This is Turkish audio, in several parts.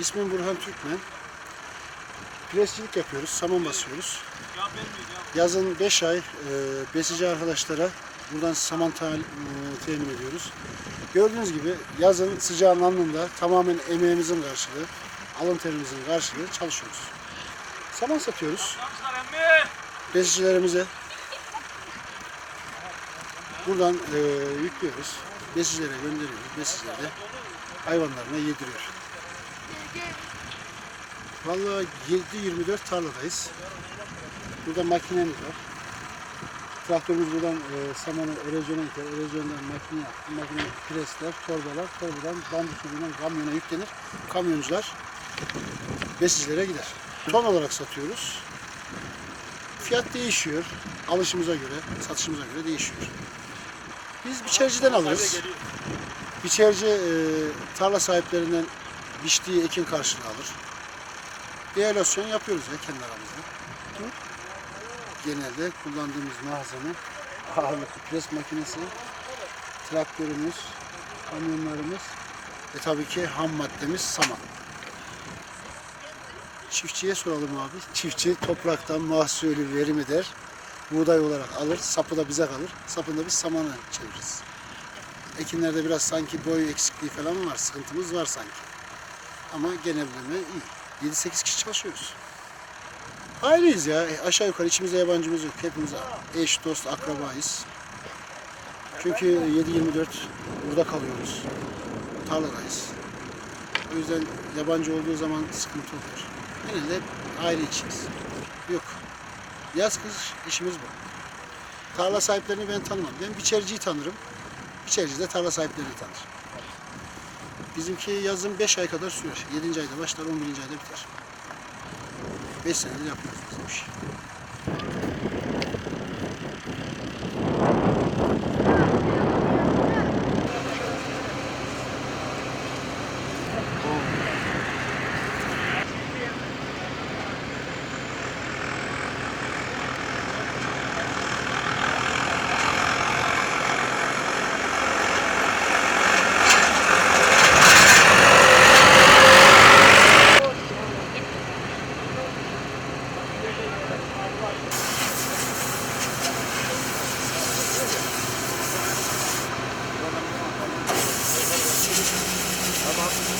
İsmim Burhan Türkmen. Presçilik yapıyoruz, saman basıyoruz. Yazın 5 ay e, besici arkadaşlara buradan saman ta- e, temin ediyoruz. Gördüğünüz gibi yazın sıcağın alnında tamamen emeğimizin karşılığı, alın terimizin karşılığı çalışıyoruz. Saman satıyoruz. Besicilerimize buradan e, yüklüyoruz. Besicilere gönderiyoruz. Besiciler de hayvanlarına yediriyor. Vallahi 7-24 tarladayız. Burada makinemiz var. Traktörümüz buradan e, samanı erozyona iter. Erozyondan makine. Makine presler, torbalar. Torbadan bambu suyuyla kamyona yüklenir. Kamyoncular besicilere gider. Ton olarak satıyoruz. Fiyat değişiyor. Alışımıza göre, satışımıza göre değişiyor. Biz biçerciden alırız. Biçerci e, tarla sahiplerinden biçtiği ekin karşılığı alır. Devalüasyon yapıyoruz ya kendi aramızda. Genelde kullandığımız malzeme ağırlıklı pres makinesi, traktörümüz, kamyonlarımız ve tabii ki ham maddemiz saman. Çiftçiye soralım abi. Çiftçi topraktan mahsulü verim eder. Buğday olarak alır, sapı da bize kalır. Sapını da biz samana çeviririz. Ekinlerde biraz sanki boy eksikliği falan var, sıkıntımız var sanki. Ama genelleme iyi. 7-8 kişi çalışıyoruz. Aileyiz ya. Aşağı yukarı içimizde yabancımız yok. Hepimiz eş, dost, akrabayız. Çünkü 7-24 burada kalıyoruz. Tarladayız. O yüzden yabancı olduğu zaman sıkıntı oluyor. Genelde aile içiyiz. Yok. Yaz kış işimiz bu. Tarla sahiplerini ben tanımam. Ben biçerciyi tanırım. Biçerci de tarla sahiplerini tanır. Bizimki yazın 5 ay kadar sürer. 7. ayda başlar, 11. ayda biter. 5 senedir yapıyoruz biz bu işi.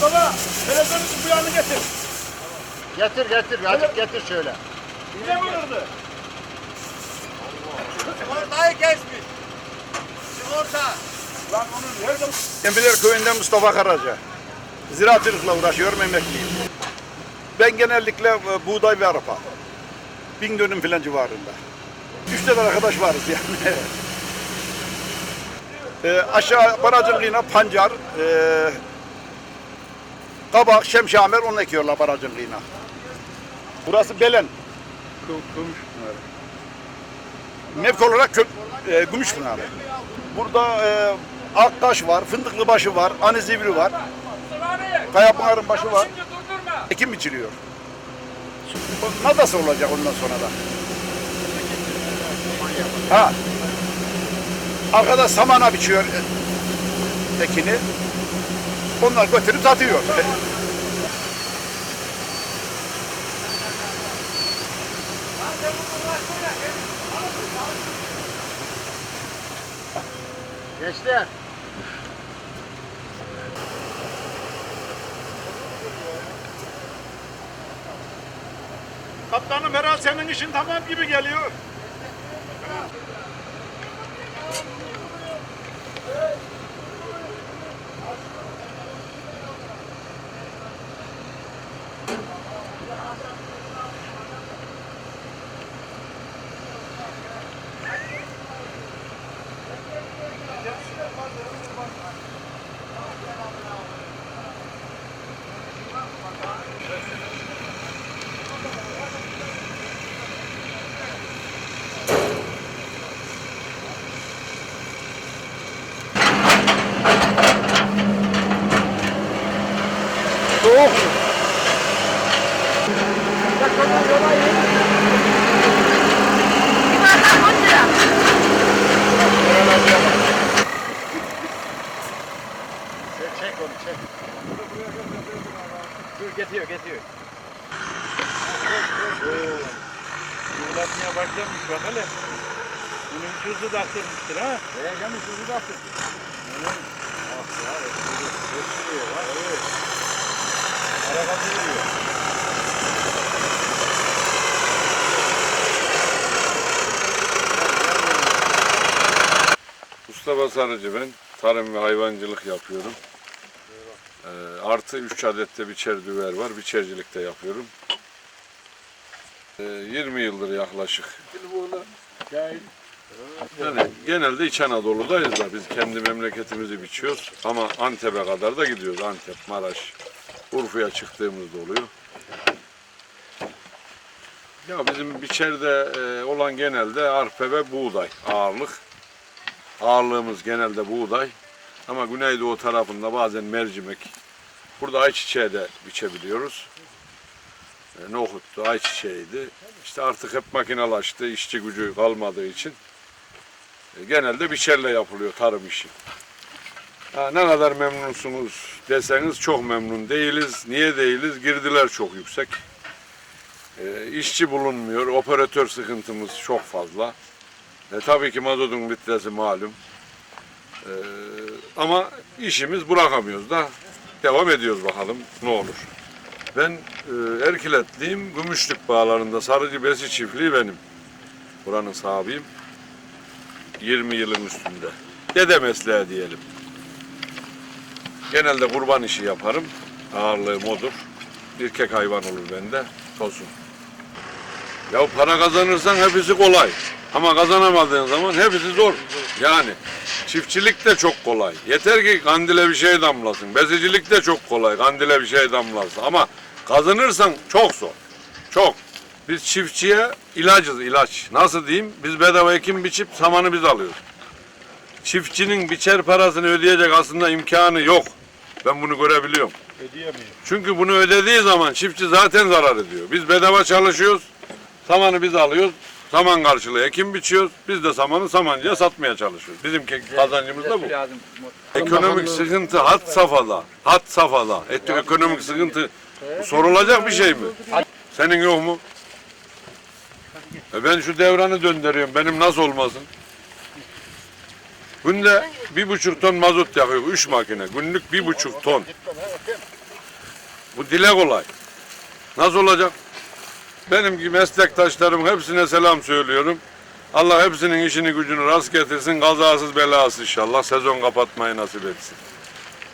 Baba, televizyonun bu yanını getir. Getir getir, azıcık getir şöyle. Ne vururdu? Sigortayı kesmiş. Sigorta. Lan onun nerede? Embiler köyünden Mustafa Karaca. Ziraatçılıkla uğraşıyorum, emekliyim. Ben genellikle e, buğday ve arpa. Bin dönüm filan civarında. Üç tane arkadaş varız yani. e, aşağı barajın pancar, e, kabak, şemşamer onu ekiyorlar barajın kıyına. Burası Belen. Mevki olarak kö, e, Gümüşpınar. Burada e, Aktaş var, Fındıklıbaşı var, Anizivri var. Kayapınar'ın başı var. Ekim biçiliyor. Nadası olacak ondan sonra da. Ha. Arkada samana biçiyor e, ekini. Onlar götürüp satıyor. Gençler. Kaptanım herhalde senin işin tamam gibi geliyor. Soğuk. Çek onu çek. Getiriyor getiriyor. Yuvarlatmaya başlamış bak hele. Bunun şuzu da attırmıştır ha. Heyecanlı şuzu da attırmış. Araba duruyor. Mustafa Sarıcı ben. Tarım ve hayvancılık yapıyorum. Ee, artı 3 adette biçer düver var. Biçercilik de yapıyorum. Ee, 20 yıldır yaklaşık. Yani genelde İç Anadolu'dayız da biz kendi memleketimizi biçiyoruz. Ama Antep'e kadar da gidiyoruz. Antep, Maraş, Urfa'ya çıktığımızda oluyor. Ya bizim biçerde e, olan genelde arpa ve buğday ağırlık. Ağırlığımız genelde buğday. Ama Güneydoğu tarafında bazen mercimek. Burada ayçiçeği de biçebiliyoruz. E, nohuttu, ayçiçeğiydi. İşte artık hep makinalaştı, işçi gücü kalmadığı için. e, genelde biçerle yapılıyor tarım işi. Ne kadar memnunsunuz deseniz çok memnun değiliz. Niye değiliz? Girdiler çok yüksek. E, işçi bulunmuyor, operatör sıkıntımız çok fazla. E, tabii ki mazotun litresi malum. E, ama işimiz bırakamıyoruz da devam ediyoruz bakalım ne olur. Ben e, Erkiletliyim. Gümüşlük bağlarında Sarıcı Besi çiftliği benim. Buranın sahibiyim. 20 yılın üstünde. Dede mesleği diyelim. Genelde kurban işi yaparım. Ağırlığım odur. Erkek hayvan olur bende. Tosun. Ya para kazanırsan hepsi kolay. Ama kazanamadığın zaman hepsi zor. Yani çiftçilik de çok kolay. Yeter ki kandile bir şey damlasın. Besicilik de çok kolay. Kandile bir şey damlasın. Ama kazanırsan çok zor. Çok. Biz çiftçiye ilacız ilaç. Nasıl diyeyim? Biz bedava ekim biçip samanı biz alıyoruz. Çiftçinin biçer parasını ödeyecek aslında imkanı yok. Ben bunu görebiliyorum. Ödeyemiyor. Çünkü bunu ödediği zaman çiftçi zaten zarar ediyor. Biz bedava çalışıyoruz. Samanı biz alıyoruz. Saman karşılığı ekim biçiyoruz. Biz de samanı samancıya satmaya çalışıyoruz. Bizim kazancımız da bu. Ekonomik sıkıntı hat safhada. Hat safhada. Et, ekonomik sıkıntı sorulacak bir şey mi? Senin yok mu? E ben şu devranı döndürüyorum. Benim nasıl olmasın? Günde bir buçuk ton mazot yakıyor. Üç makine. Günlük bir buçuk ton. Bu dile kolay. Nasıl olacak? Benim gibi meslektaşlarım hepsine selam söylüyorum. Allah hepsinin işini gücünü rast getirsin. Kazasız belasız inşallah. Sezon kapatmayı nasip etsin.